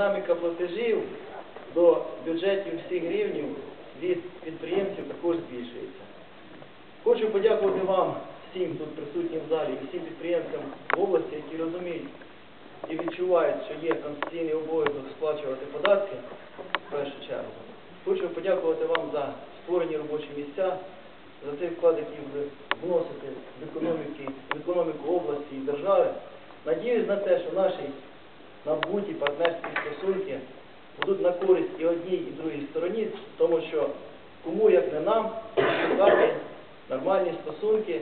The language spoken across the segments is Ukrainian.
динаміка платежів до бюджетів всіх рівнів від підприємців також збільшується. Хочу подякувати вам, всім тут присутнім в залі, і всім підприємцям в області, які розуміють і відчувають, що є конституційний обов'язок сплачувати податки в першу чергу. Хочу подякувати вам за створені робочі місця, за той вклад, який ви вносите в, економіку області і держави. Надіюсь на те, що наші набуті партнерські стосунки будуть на користь і одній, і другій стороні, тому що кому як не нам шукати нормальні стосунки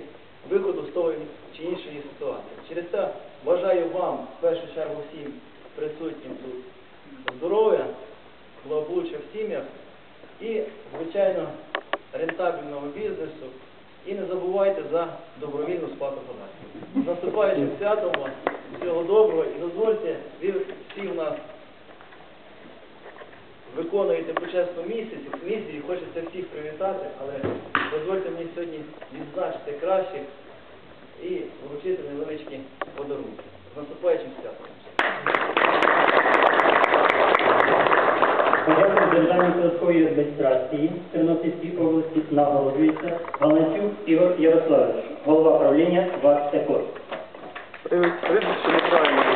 виходу з того чи іншої ситуації. Через це бажаю вам, в першу чергу всім присутнім тут здоров'я, благополуччя в сім'ях і, звичайно, рентабельного бізнесу. І не забувайте за добровільну сплату податків. Наступаючим святом вас, всього доброго і дозвольте, ви всі в нас виконуєте почесну місяць, місію, хочеться всіх привітати, але дозвольте мені сьогодні відзначити кращих і вручити невеличкі подарунки. З наступаючим святом. Подякую Державній податковій адміністрації Тернопільській області нагороджується Галанчук Ігор Ярославович, голова правління ВАК Прізвище неправильно записали.